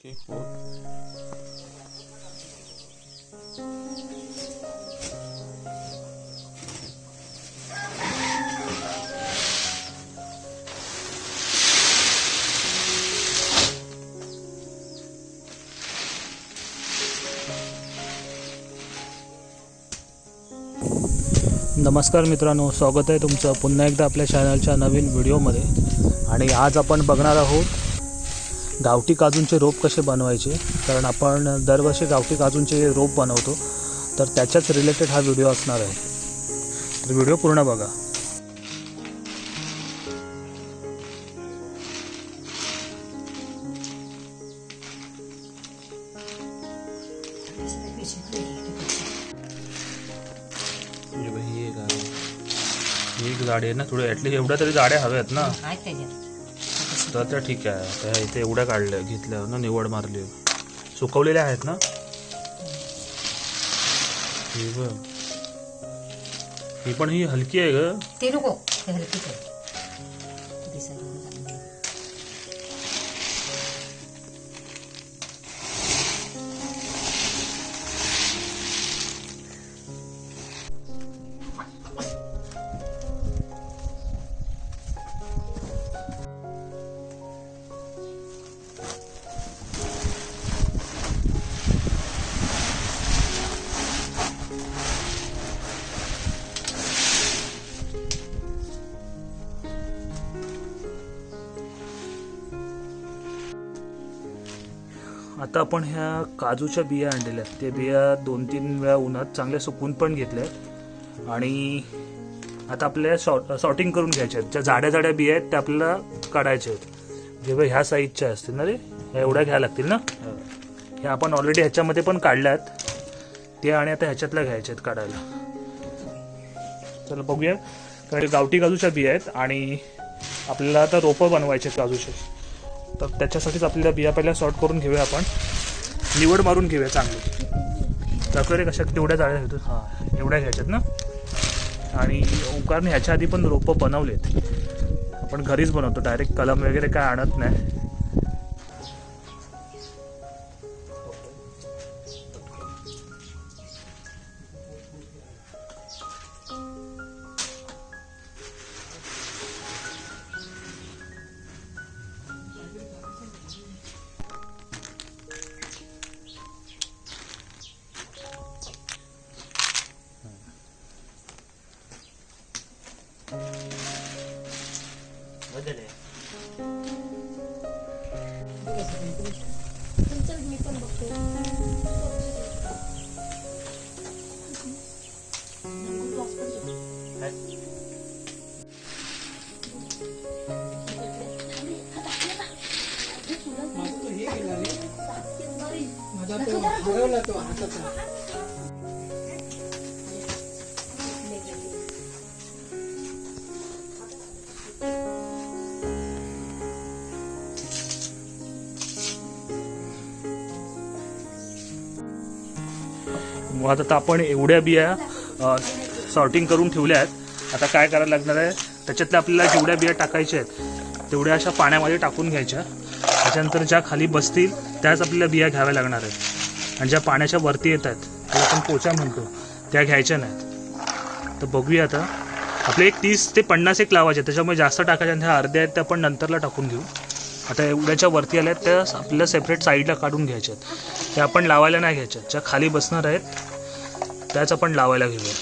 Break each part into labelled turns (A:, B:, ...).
A: Okay, for. हो.
B: नमस्कार मित्रांनो स्वागत आहे तुमचं पुन्हा एकदा आपल्या चॅनलच्या नवीन व्हिडिओमध्ये आणि आज आपण बघणार आहोत गावठी काजूंचे रोप कसे बनवायचे? कारण आपण दरवर्षी गावठी काजूंचे रोप बनवतो. तर त्याच्याच रिलेटेड हा व्हिडिओ असणार आहे. तर व्हिडिओ पूर्ण बघा.
A: एक झाडे. आहे ना थोडे ॲटलीस्ट एवढ्या तरी झाडे हव्यात ना.
C: आहेत ना
A: तर त्या ठीक आहे. त्या इथे एवढ्या काढल्या घेतल्या ना निवड मारली. सुकवलेल्या आहेत ना? ही पण ही हलकी आहे ग.
C: ती नको. हलकी
B: आता आपण ह्या काजूच्या बिया आणलेल्या आहेत. त्या बिया दोन तीन वेळा उन्हात चांगल्या सुकून पण घेतल्या आहेत. आणि आता आपल्याला शॉर्ट सॉर्टिंग करून घ्यायच्या आहेत. ज्या जाड्या जाड्या बिया आहेत त्या आपल्याला काढायच्या आहेत. जेव्हा ह्या साईजच्या असतील ना रे ह्या एवढ्या घ्यायला लागतील ना? ह्या आपण ऑलरेडी ह्याच्यामध्ये पण काढल्या आहेत. ते आणि आता ह्याच्यातल्या घ्यायच्या आहेत काढायला. चला बघूया. कारण गावठी काजूच्या बिया आहेत आणि आपल्याला आता रोपं बनवायचे आहेत काजूचे. तर त्याच्यासाठीच आपल्याला बिया पहिल्या सॉर्ट करून घेऊया आपण. निवड मारून घेऊया चांगली. दाखवले कशा तेवढ्या जाळ्या घेतो हां. एवढ्या घ्यायच्यात ना? आणि ओंकारने ह्याच्या आधी पण रोपं बनवलेत. आपण घरीच बनवतो डायरेक्ट कलम वगैरे काय आणत नाही. मग आता आपण एवढ्या बिया सॉर्टिंग करून ठेवल्या आहेत. आता काय करायला लागणार आहे? त्याच्यातल्या आपल्याला जेवढ्या बिया टाकायच्या आहेत तेवढ्या अशा पाण्यामध्ये टाकून घ्यायच्या. त्याच्यानंतर ज्या खाली बसतील त्याच आपल्याला बिया घ्याव्या लागणार आहेत. आणि ज्या पाण्याच्या वरती येत आहेत त्याला आपण पोचा म्हणतो त्या घ्यायच्या नाहीत. तर बघूया आता. आपले एक तीस ते पन्नास एक लावायचे त्याच्यामुळे जास्त टाकायच्या आणि ह्या अर्ध्या आहेत त्या आपण नंतरला टाकून घेऊ. आता एवढ्याच्या वरती आल्या आहेत त्या आपल्याला सेपरेट साईडला काढून घ्यायच्या आहेत. त्या आपण लावायला नाही घ्यायच्या ज्या खाली बसणार आहेत त्याच आपण लावायला घेऊया.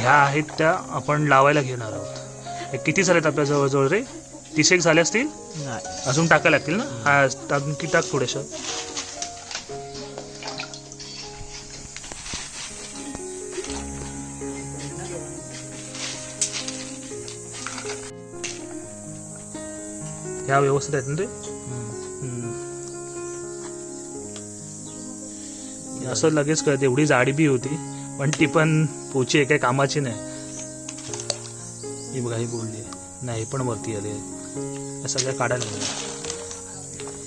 B: ह्या आहेत त्या आपण लावायला घेणार आहोत. हे किती झालेत आपल्या जवळजवळ रे? तीस एक झाले असतील? अजून टाकायला लागतील ना? हा अजून किती टाक थोडेसं. ह्या व्यवस्थित आहेत ना ते? हम्म. असं लगेच कळत एवढी जाडी बी होती. पण ती पण पोची काही कामाची नाही. ही बघा ही बोलली नाही पण वरती आली. या सगळ्या काढायला लागल्या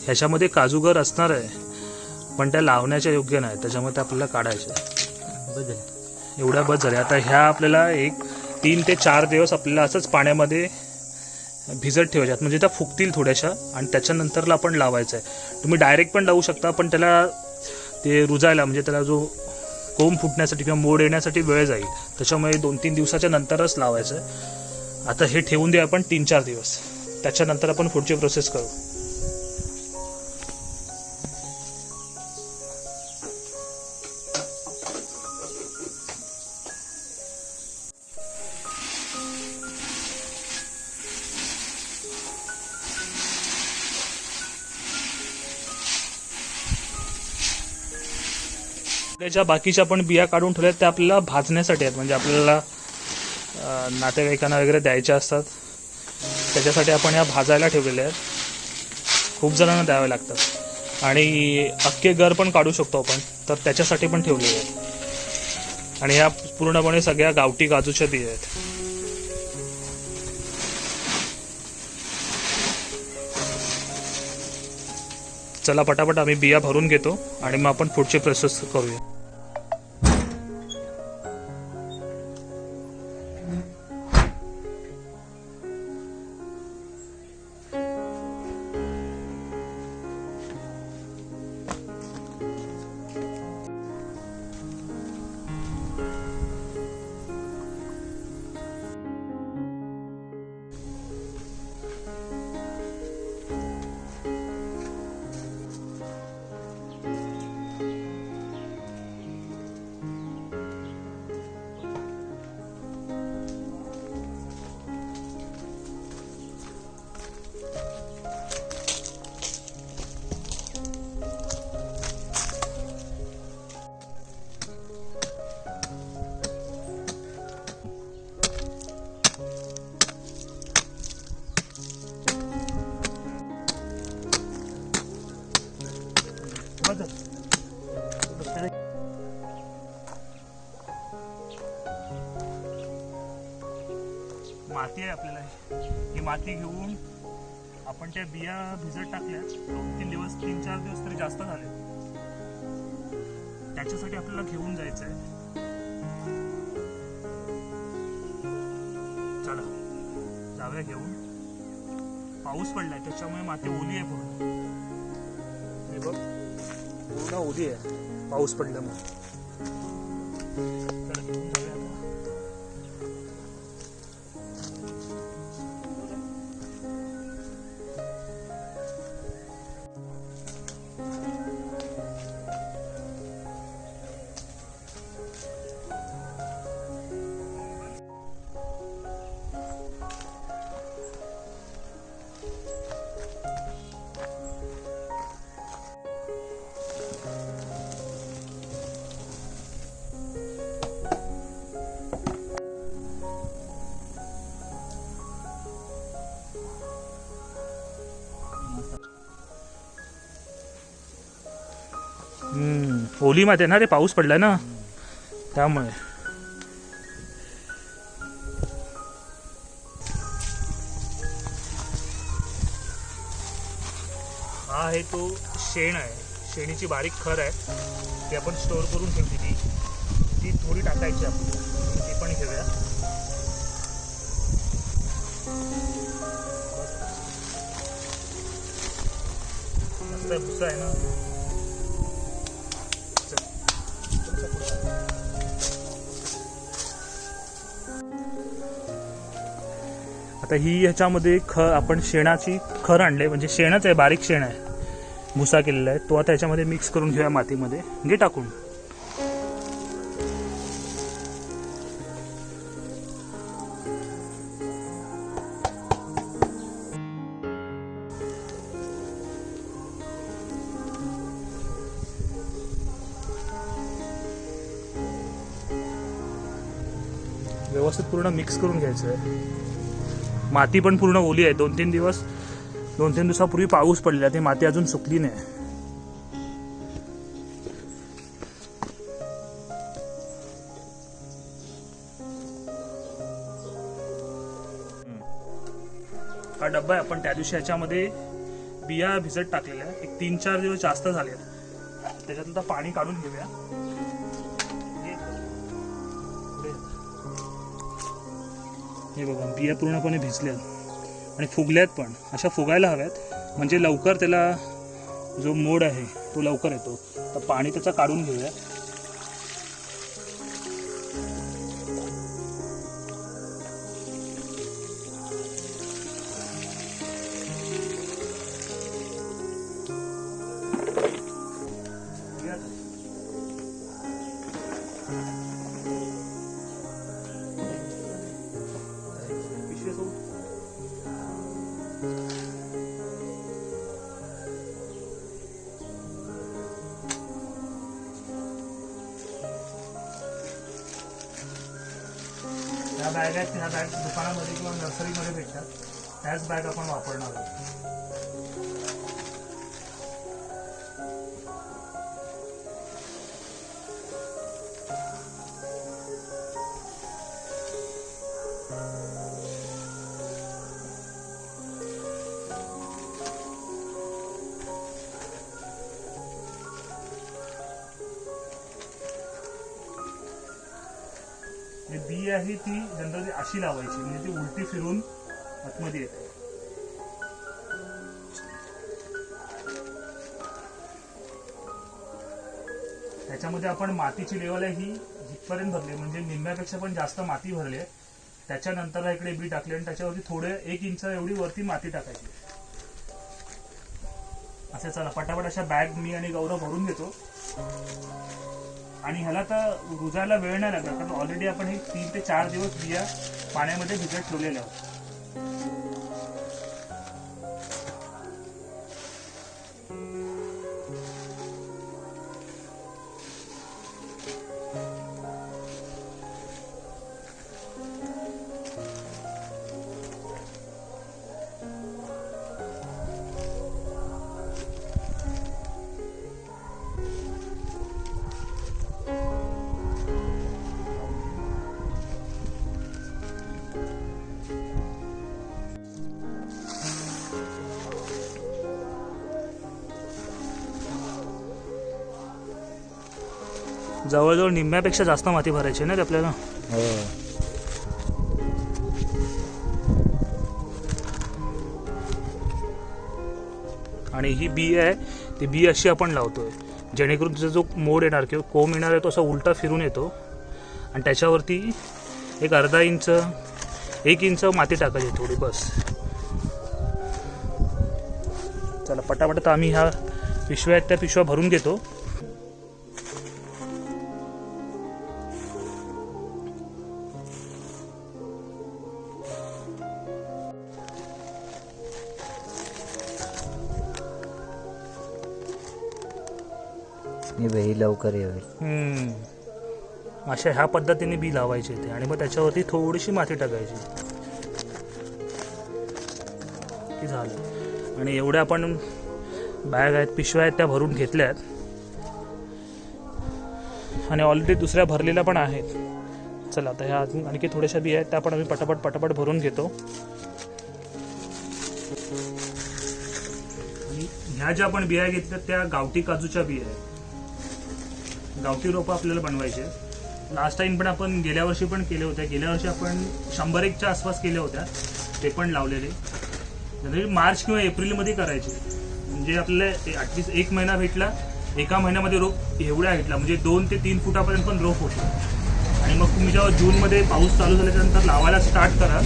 B: ह्याच्यामध्ये काजूगर असणार आहे पण त्या लावण्याच्या योग्य नाही. त्याच्यामुळे त्या आपल्याला काढायच्या एवढ्या बस झाल्या आता ह्या आपल्याला एक तीन ते चार दिवस आपल्याला असंच पाण्यामध्ये भिजत ठेवायच्यात म्हणजे त्या फुगतील थोड्याशा आणि त्याच्यानंतरला आपण लावायचं आहे. तुम्ही डायरेक्ट पण लावू शकता पण त्याला ते रुजायला म्हणजे त्याला जो कोंब फुटण्यासाठी किंवा मोड येण्यासाठी वेळ जाईल. त्याच्यामुळे दोन तीन दिवसाच्या नंतरच लावायचं आहे. आता हे ठेवून देऊ आपण तीन चार दिवस. त्याच्यानंतर आपण पुढची प्रोसेस करू. ज्या बाकीच्या आपण बिया काढून ठेवल्या त्या आपल्याला भाजण्यासाठी आहेत. म्हणजे आपल्याला नातेवाईकांना वगैरे द्यायच्या असतात. त्याच्यासाठी आपण या भाजायला ठेवलेल्या आहेत. खूप जणांना द्यावे लागतात. आणि अख्खे घर पण काढू शकतो आपण तर त्याच्यासाठी पण ठेवलेले आहेत. आणि ह्या पूर्णपणे सगळ्या गावठी काजूच्या बिया आहेत. चला पटापट आम्ही बिया भरून घेतो आणि मग आपण पुढची प्रोसेस करूया. माती घेऊन आपण त्या बिया भिजत टाकल्या. दोन तीन दिवस तीन चार दिवस तरी जास्त झाले. त्याच्यासाठी आपल्याला घेऊन जायचं आहे चला जाऊया घेऊन. पाऊस पडलाय त्याच्यामुळे माती ओली आहे पूर्ण. हे बघ पूर्ण ओली आहे. पाऊस पडल्यामुळे. ओलीमध्ये ना रे पाऊस पडला ना. त्यामुळे. हा आहे तो शेण आहे. शेणीची बारीक खर आहे. ती आपण स्टोअर करून ठेवली ती. ती थोडी टाकायची आपण. ती पण घेऊया. मस्त भुसा आहे ना. तर ही ह्याच्यामध्ये ख आपण शेणाची खर आणले म्हणजे शेणच आहे बारीक शेण आहे. भुसा केलेला आहे. तो आता ह्याच्यामध्ये मिक्स करून घेऊया मातीमध्ये. घे टाकून. व्यवस्थित पूर्ण मिक्स करून घ्यायचं आहे. माती पण पूर्ण ओली आहे. दोन तीन दिवस दोन तीन दिवसापूर्वी पाऊस पडलेला. ती माती अजून सुकली नाही. हा डब्बा आहे. आपण त्या दिवशी ह्याच्यामध्ये बिया भिजत टाकलेल्या एक तीन चार दिवस जास्त झाले त्याच्यातलं पाणी काढून घेऊया. हे बघा बिया पूर्णपणे भिजल्यात आणि फुगल्यात पण. अशा फुगायला हव्यात. म्हणजे लवकर त्याला जो मोड आहे तो लवकर येतो. तर पाणी त्याचा काढून घेऊया. बॅग आहेत ह्या बॅग दुकानामध्ये किंवा नर्सरीमध्ये भेटतात. त्याच बॅग आपण वापरणार आहोत. आहे ती जनरली अशी लावायची म्हणजे ती उलटी फिरून आतमध्ये येते. त्याच्यामध्ये आपण मातीची लेवल आहे ही जिथपर्यंत भरली म्हणजे निम्म्यापेक्षा पण जास्त माती भरली आहे. त्याच्यानंतर इकडे बी टाकले आणि त्याच्यावरती थोडे एक इंच एवढी वरती माती टाकायची. असे चला पटापट अशा बॅग मी आणि गौरव भरून घेतो. आणि ह्याला तर रुजायला वेळ नाही लागला कारण ऑलरेडी आपण हे तीन ते चार दिवस बिया पाण्यामध्ये भिजत ठेवलेल्या आहोत. जवळजवळ निम्म्यापेक्षा जास्त माती भरायची ना रे आपल्याला. आणि ही बी आहे ती बी अशी आपण लावतोय. जेणेकरून तिचा जो मोड येणार किंवा कोंब येणार आहे तो असा उलटा फिरून येतो. आणि त्याच्यावरती एक अर्धा इंच एक इंच माती टाकायची थोडी बस. चला पटापट तर आम्ही ह्या पिशव्या आहेत त्या पिशव्या भरून घेतो.
D: बाई लवकर
B: हम्म. अशा ह्या पद्धतीने बी लावायचे ते. आणि मग त्याच्यावरती थोडीशी माती टाकायची. की झालं. आणि एवढ्या आपण बॅग आहेत पिशव्या आहेत त्या भरून घेतल्यात. आणि ऑलरेडी दुसऱ्या भरलेल्या पण आहेत. चला आता ह्या अजून आणखी थोड्याशा बी आहेत त्या पण आम्ही पटापट पटापट भरून घेतो. आणि ह्या ज्या आपण बिया घेतल्या त्या गावठी काजूच्या बिया आहेत. गावठी रोपं आपल्याला बनवायचे. लास्ट टाइम पण आपण गेल्या वर्षी पण केले होते गेल्या वर्षी आपण शंभर एकच्या आसपास केल्या होत्या. ते पण लावलेले. जनरली मार्च किंवा एप्रिलमध्ये करायचे. म्हणजे आपल्याला ॲटलिस्ट एक महिना भेटला एका महिन्यामध्ये रोप एवढा भेटला. म्हणजे दोन ते तीन फुटापर्यंत पण रोप होतो. आणि मग तुम्ही जेव्हा जूनमध्ये पाऊस चालू झाल्याच्यानंतर लावायला स्टार्ट करा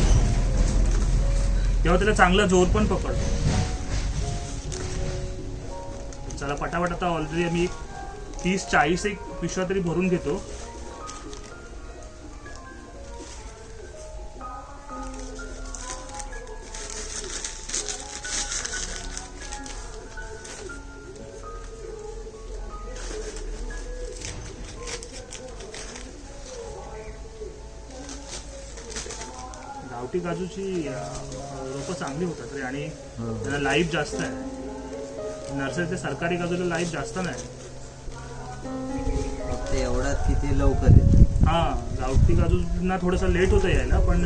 B: तेव्हा त्याला चांगला जोर पण पकडतो. चला पटापट आता ऑलरेडी आम्ही तीस चाळीस एक पिशव्या तरी भरून घेतो. गावठी काजूची रोपं चांगली होतात रे आणि त्याला लाईफ जास्त आहे. नर्सरीचे सरकारी काजूला लाईफ जास्त नाही.
D: एवढा तिथे लवकर
B: हा गावठी काजूंना थोडंसं लेट होतं आहे ना पण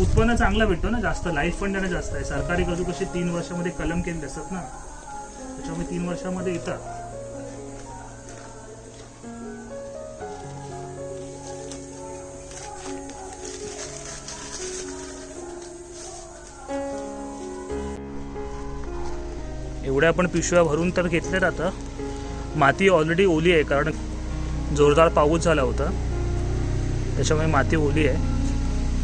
B: उत्पन्न चांगला भेटतो ना जास्त लाईफ पण त्यांना जास्त आहे. सरकारी काजू कसे तीन वर्षामध्ये कलम केलेले असतात ना त्याच्यामुळे तीन वर्षामध्ये येतात. एवढ्या आपण पिशव्या भरून तर घेतल्या आता. माती ऑलरेडी ओली आहे कारण जोरदार पाऊस झाला होता. त्याच्यामुळे माती ओली आहे.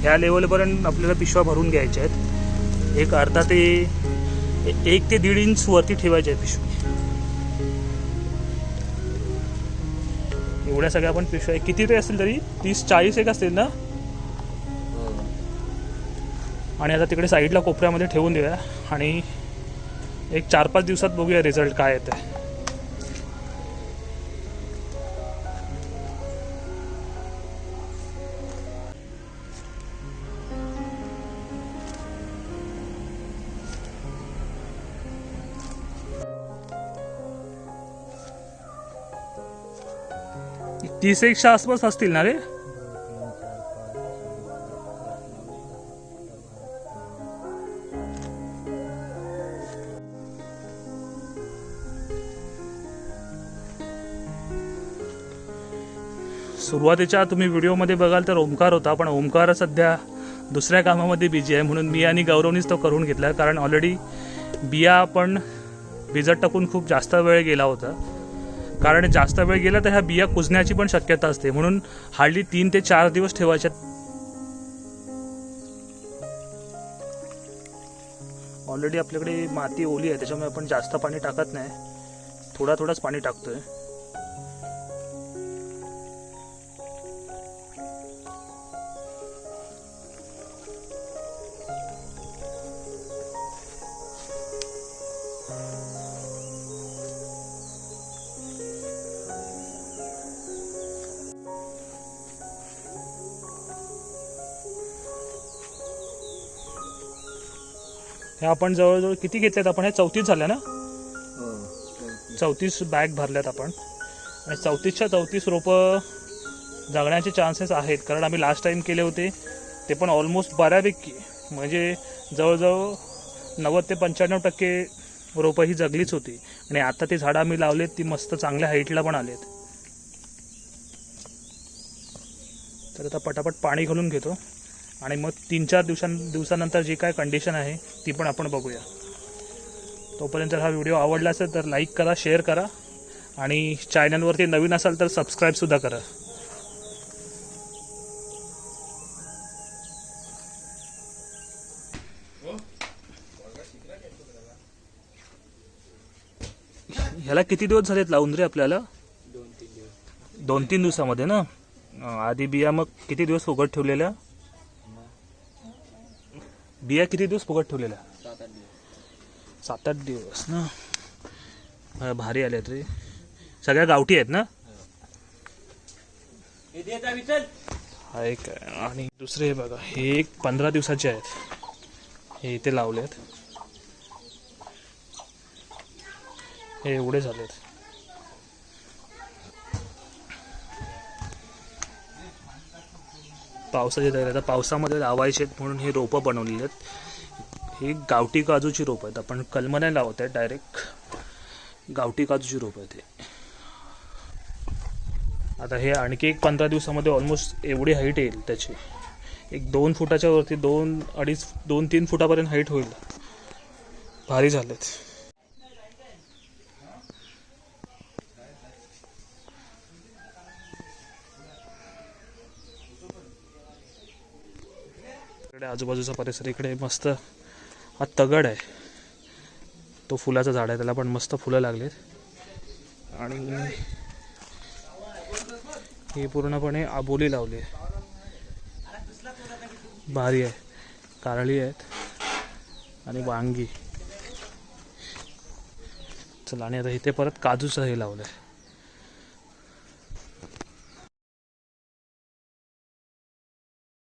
B: ह्या लेवलपर्यंत आपल्याला पिशव्या भरून घ्यायच्या आहेत. एक अर्धा ते एक ते दीड इंच वरती ठेवायचे आहे पिशवी. एवढ्या सगळ्या आपण पिशव्या किती ते असतील तरी? तीस चाळीस एक असतील ना? आणि आता तिकडे साईडला कोपऱ्यामध्ये ठेवून देऊया. आणि एक चार पाच दिवसात बघूया रिझल्ट काय येते तीस एकच्या आसपास असतील ना रे? सुरुवातीच्या तुम्ही व्हिडिओमध्ये बघाल तर ओमकार होता पण ओंकार सध्या दुसऱ्या कामामध्ये बिझी आहे म्हणून मी आणि गौरवनीच तो करून घेतला कारण ऑलरेडी बिया आपण भिजत टाकून खूप जास्त वेळ गेला होता. कारण जास्त वेळ गेला तर ह्या बिया कुजण्याची पण शक्यता असते. म्हणून हार्डली तीन ते चार दिवस ठेवायच्या. ऑलरेडी आपल्याकडे माती ओली आहे त्याच्यामुळे आपण जास्त पाणी टाकत नाही. थोडा थोडाच पाणी टाकतोय. आपण जवळजवळ किती घेतल्यात आपण? हे चौतीस झाल्या ना?
D: हो चौतीस.
B: चौतीस बॅग भरल्यात आपण. आणि चौतीसच्या चौतीस रोपं जगण्याचे चान्सेस आहेत. कारण आम्ही लास्ट टाईम केले होते ते पण ऑलमोस्ट बऱ्यापैकी. म्हणजे जवळजवळ नव्वद ते पंच्याण्णव टक्के रोपं ही जगलीच होती. आणि आता ती झाडं आम्ही लावलेत ती मस्त चांगल्या हाईटला पण आलेत. तर आता पटापट पाणी घालून घेतो. आणि मग तीन चार दिवसां दिवसानंतर जी काय कंडिशन आहे ती पण आपण बघूया. तोपर्यंत जर हा व्हिडिओ आवडला असेल तर लाईक करा शेअर करा आणि चॅनलवरती नवीन असाल तर सबस्क्राईबसुद्धा करा. ह्याला किती दिवस झालेत लावून रे आपल्याला? दोन तीन दिवसामध्ये ना? आधी बिया मग किती दिवस फुगट ठेवलेल्या? बिया किती दिवस फुगट ठेवलेल्या? सात आठ दिवस. ना? भारी आल्यात रे सगळ्या गावठी आहेत ना? हा एक. आणि दुसरे हे बघा हे एक पंधरा दिवसाचे आहेत. हे इथे लावलेत. हे एवढे झालेत. पावसाचे तयारी आता पावसामध्ये लावायचे आहेत म्हणून हे रोपं बनवलेली आहेत. ही गावठी काजूची रोपं आहेत. आपण कलम नाही लावत आहे डायरेक्ट गावठी काजूची रोपं आहेत हे. आता हे आणखी एक पंधरा दिवसामध्ये ऑलमोस्ट एवढी हाईट येईल त्याची. एक दोन फुटाच्या वरती दोन अडीच दोन तीन फुटापर्यंत हाईट होईल. भारी झालेत. इकडे आजूबाजूचा परिसर इकडे मस्त हा तगड आहे. तो फुलाचा झाड आहे त्याला पण मस्त फुलं लागलेत. आणि ही पूर्णपणे आबोली लावली आहे. भारी आहे. कारळी आहेत. आणि वांगी. चला आणि आता इथे परत काजूचं हे लावलं आहे